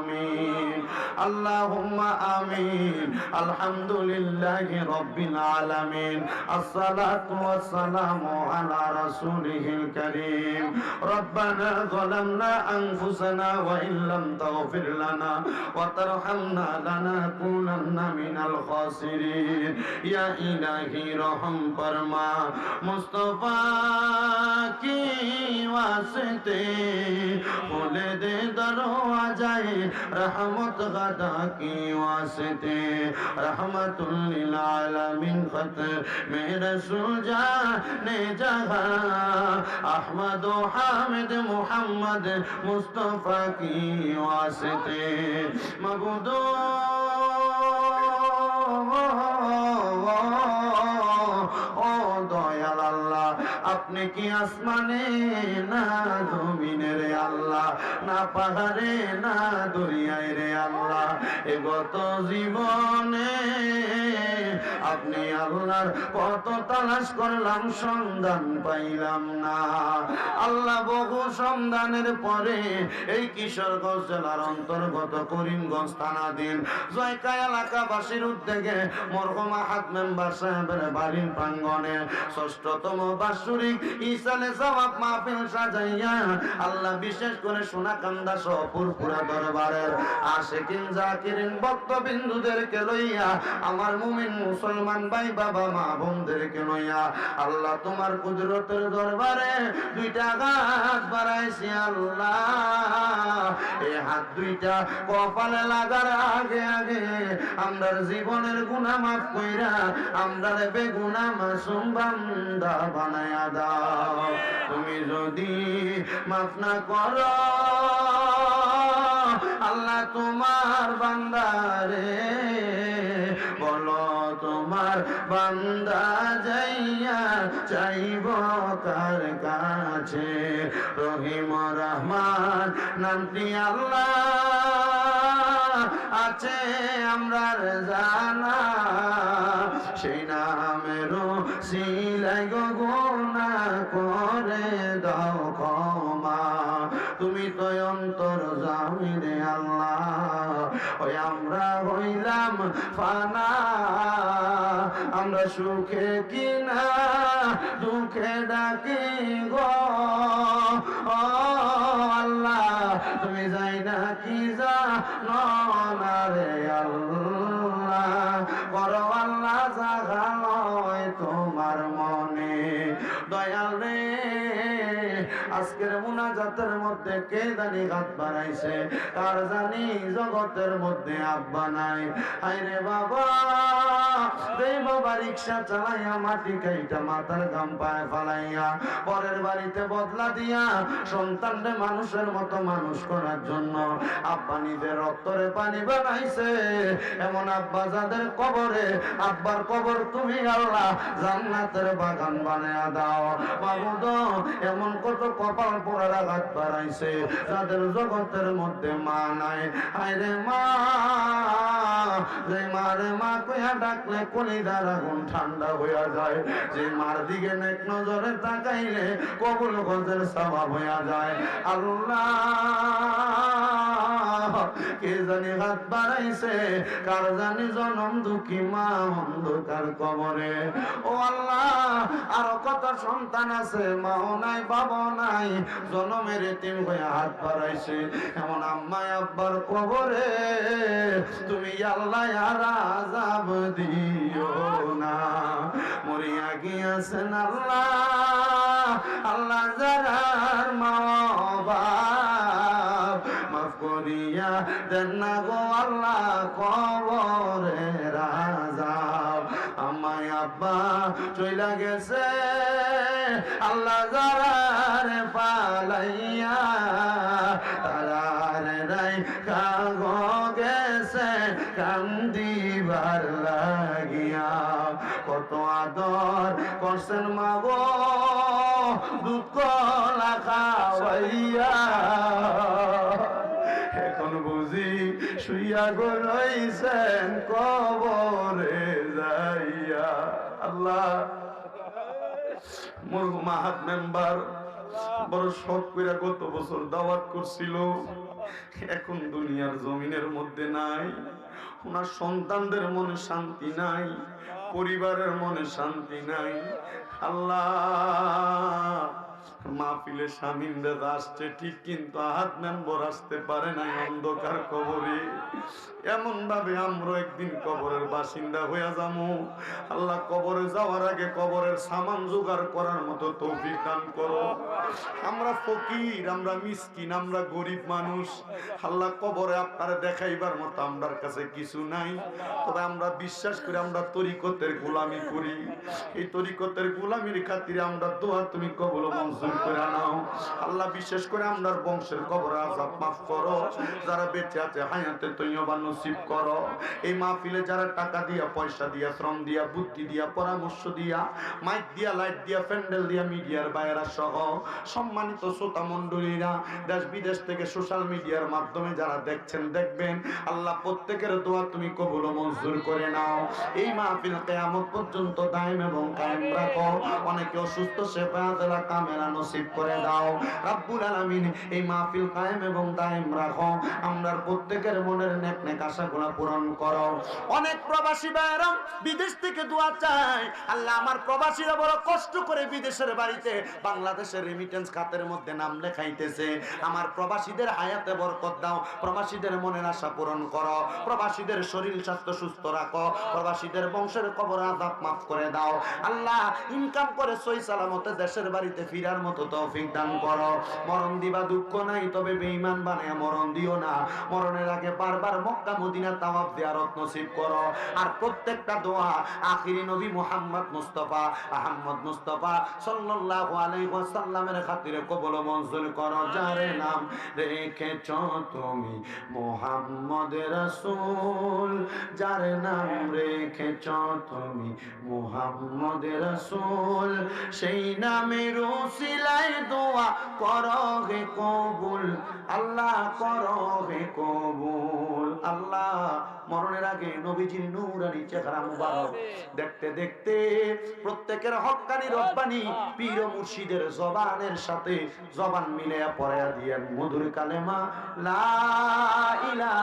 আমিন আল্লাহুম্মা আমিন। আলহামদুলিল্লাহি রাব্বিল আলামিন। আসসালাতু ওয়াসসালামু আলা রাসূলিহিল কারীম। রব্বানা যালামনা আনফুসানা ওয়া ইল্লাম তাগফির লানা ওয়া তারহামনা লানাকুনান্না মিনাল খাসিরিন। ইয়া ইলাহি রহম ফরমা। মুস্তাফা কি ওয়াসিতে। খুলে দে দরওয়াজায়ে রহমত গাদ। अदा के वास्ते रहमतुल्लिल आलमीन खत में रसूल जाने जहां अहमद हामिद मोहम्मद मुस्तफा की वास्ते मबूदो আপনি কি আসমানে না জমিনে রে আল্লাহ? না পাহাড়ে, না দরিয়ায় রে আল্লাহ? এ গত জীবনে আপনি আল্লাহর কত তালাশ করলাম, সন্ধান পাইলাম না। আল্লাহ বহু সন্ধানের পরে এই কিশোরগঞ্জ জেলার অন্তর্গত করিমগঞ্জ থানাধীন জয়কা এলাকাবাসীর উদ্যোগে মরহুমা হাত মেম্বার সাহেবের বাড়ির প্রাঙ্গণে ষষ্ঠতম বাৎসরিক মাহফিল সাজাইয়া আল্লাহ বিশেষ করে সোনাকান্দা সহ পুরপুরা দরবারের আশেকিন, জাকিরিন, ভক্তবিন্দুদেরকে লইয়া, আমার মুমিন মুসলমান ভাই বাবা, মা বোনদেরকে লইয়া, আল্লাহ তোমার কুদরতের দরবারে দুইটা হাত বাড়াইছি আল্লাহ। হাত দুইটা কপালে লাগার আগে আগে আমরার জীবনের গুনাহ মাফ কইরা আমরা বেগুনা মাসুম বান্দা তুমি যদি মাফ না করো, আল্লাহ তোমার বান্দারে বলো, তোমার বান্দা যাইয়া চাইব কার কাছে। রহিম রহমান, নামটি আল্লাহ, আছে আমরার জানা। সেই নামেরও সিলাই গুণা করে দাও ক্ষমা। তুমি তো অন্তর জামি রে আল্লাহ। ওই আমরা হইলাম ফানা। আমরা সুখে কিনা, দুঃখে ডাকি গো। আল্লাহ, তুমি যাই না কি যা না রে আল্লাহ। করো আল্লাহ জাগা নয় তোমার মনে। দয়াল রে আজকের মুনাজাতের মধ্যে কে জানি হাত বাড়াইছে? কার জানি জগতের মধ্যে আব্বা নাই। আইরে বাবা রে বাবা রিক্সা চালাইয়া মাটি কাইটা মাথার গাম পায়ে ফালাইয়া, পরের বাড়িতে বদলা দিয়া সন্তানরে মানুষের মতো মানুষ করার জন্য আব্বা নিজের রক্তরে পানি বানাইছে। এমন আব্বা যাদের কবরে, আব্বার কবর তুমি আল্লাহ জান্নাতের বাগান বানায়া দাও। বাবুদ এমন কত কপাল পোড়ার আঘাত বাড়াইছে। যাদের জগতের মধ্যে মা নাই আইরে মা মারে মা কইয়া ডাকলে কলিদার আগুন ঠান্ডা হইয়া যায়। যে মার দিকে নেক নজরে তাকাইলে কবুল গজের স্বভাব হইয়া যায়। আল্লাহ কে জানি হাত বাড়াইছে? কার জানি জনম দুঃখী মা অন্ধকার কবরে? ও আল্লাহ, আরও কত সন্তান আছে? মাও নাই বাবা নাই, জনমের তিন হয়ে হাত বাড়াইছে। এমন আম্মা আব্বার কবরে তুমি আল্লাহ আর আজাব দিও না। মরিয়া গিয়াছেন আল্লাহ আল্লাহ যারার মা বাপ মাফ করিয়া দেন না গো আল্লাহ কবরে রাজা আমায় আব্বা চইলা গেছে, আল্লাহ যারারে পালাইয়া, তারারে রাই কাগ গেছে, কান্দিবার লাগিয়া। কত আদর করছেন মাগো দুঃখ লাখাইয়া শুইয়া গো রইছেন কবরে যাইয়া। আল্লাহ। মরহুমা হাত মেম্বার বড় শখ কইরা গত বছর দাওয়াত করছিল। এখন দুনিয়ার জমিনের মধ্যে নাই। ওনার সন্তানদের মনে শান্তি নাই। পরিবারের মনে শান্তি নাই। আল্লাহ। মাহফিলে স্বামীরা আসছে, ঠিক কিন্তু আহাত মেম্বর আসতে পারে নাই অন্ধকার কবরে। এমন ভাবে আমরা একদিন কবরের বাসিন্দা হইয়া যাব আল্লাহ কবরে যাওয়ার আগে কবরের সামান জোগাড় করার মতো তৌফিক দান করো। আমরা ফকির, আমরা মিসকিন, আমরা গরিব মানুষ। আল্লাহ কবরে আপনারা দেখাইবার মতো আমরার কাছে কিছু নাই। তবে আমরা বিশ্বাস করি, আমরা তরিকতের গোলামি করি। এই তরিকতের গোলামির খাতিরে আমরা দোয়া তুমি কবল মঞ্জুর করে নাও। আল্লাহ বিশেষ করে আমরার বংশের কবর আজাব মাফ করো। যারা বেঁচে আছে হায়াতে তৈবা নসিব করো। এই মাহফিলে যারা টাকা দিয়া, পয়সা দিয়া, শ্রম দিয়া, বুদ্ধি দিয়া, পরামর্শ দিয়া, মাইক দিয়া, লাইট দিয়া, প্যান্ডেল দিয়া, মিডিয়ার বাইরা সহ সম্মানিত শ্রোতা মন্ডলীরা দেশ বিদেশ থেকে সোশ্যাল মিডিয়ার মাধ্যমে যারা দেখছেন, দেখবেন, আল্লাহ প্রত্যেকের দোয়া তুমি কবুল মঞ্জুর করে নাও। এই মাহফিল কেয়ামত পর্যন্ত দায়েম এবং কায়েম রাখো। অনেকে অসুস্থ দেলা কামেরা নসিব করে দাও। রাব্বুল আলামিন এই মাহফিল এবং দায়েম রাখো। প্রত্যেকের মনের আশাগুলো পূরণ করো। অনেক প্রবাসী ভাইরা বিদেশ থেকে দোয়া চায়। আল্লাহ আমার প্রবাসীরা বড় কষ্ট করে বিদেশের বাড়িতে বাংলাদেশের রেমিটেন্স খাতের মধ্যে নাম লেখাইতেছে। আমার প্রবাসীদের হায়াতে বরকত দাও। প্রবাসীদের মনের আশা পূরণ করো। প্রবাসীদের শরীর স্বাস্থ্য সুস্থ রাখো। প্রবাসীদের বংশের কবর মাফ করে দাও। আল্লাহ ইনকাম করে সই সালামতে দেশের বাড়িতে ফিরার মতো তৌফিক দান করো। মরণ দিবা দুঃখ নাই, তবে বেঈমান বানায় মরণ দিও না। মরণের আগে বারবার মক্কা মদিনা তাওয়াব জিয়ারত নসিব করো। আর প্রত্যেকটা দোয়া আখিরি নবী মুহাম্মদ মুস্তাফা আহমদ মুস্তাফা সাল্লাল্লাহু আলাইহি ওয়াসাল্লামের খাতিরে কবুল মঞ্জুর করো। যার নাম রেখেছ তুমি মুহাম্মদ রাসূল। যার নাম রেখেছ তুমি মুহাম্মদ রাসূল, সেই নামের উসিলায় দোয়া করো হে কবুল, আল্লাহ করো হে কবুল, আল্লাহ মরণের আগে নবীজির নূরানি চেহারা মুবারক দেখতে দেখতে প্রত্যেকের হক্কানি রব্বানি পীর মুর্শিদের জবানের সাথে জবান মিলে পড়ায়া দিয়েন, মধুর কালেমা, লা ইলাহা